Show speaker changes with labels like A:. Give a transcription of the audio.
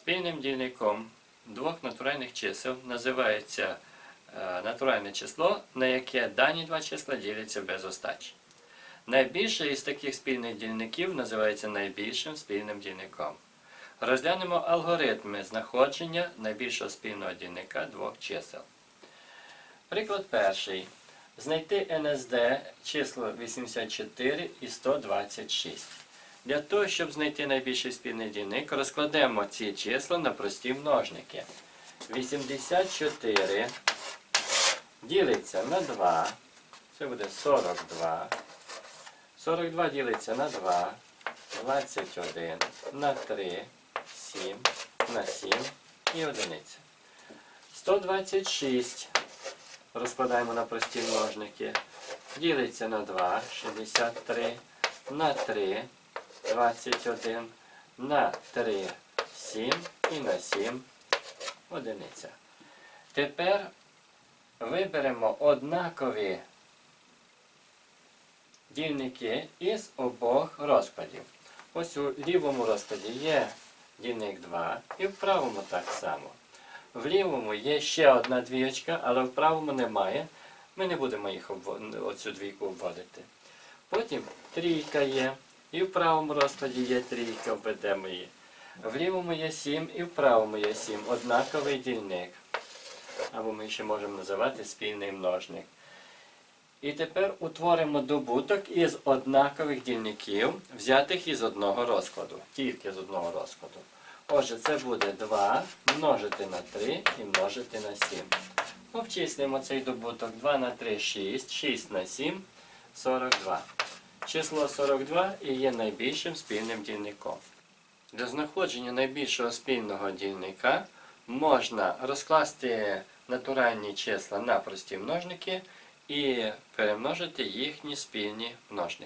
A: Спільним дільником двох натуральних чисел називається е, натуральне число, на яке дані два числа діляться без остачі. Найбільше із таких спільних дільників називається найбільшим спільним дільником. Розглянемо алгоритми знаходження найбільшого спільного дільника двох чисел. Приклад перший. Знайти НСД число 84 і 126. Для того, щоб знайти найбільший спільний дільник, розкладемо ці числа на прості множники. 84 ділиться на 2. Це буде 42. 42 ділиться на 2. 21 на 3, 7 на 7 і одиниця. 126 розкладаємо на прості множники. Ділиться на 2, 63, на 3, 21, на 3, 7 і на 7 одиниця. Тепер виберемо однакові дільники із обох розкладів. Ось у лівому розкладі є дільник 2 і в правому так само. В лівому є ще одна двієчка, але в правому немає. Ми не будемо їх обво- оцю двійку обводити. Потім трійка є, і в правому розкладі є трійка, введемо її. В лівому є 7 і в правому є 7. Однаковий дільник. Або ми ще можемо називати спільний множник. І тепер утворимо добуток із однакових дільників, взятих із одного розкладу. Тільки з одного розкладу. Отже, це буде 2 множити на 3 і множити на 7. Обчислюємо цей добуток 2 на 3 6, 6 на 7 42. Число 42 і є найбільшим спільним дільником. Для знаходження найбільшого спільного дільника можна розкласти натуральні числа на прості множники і перемножити їхні спільні множники.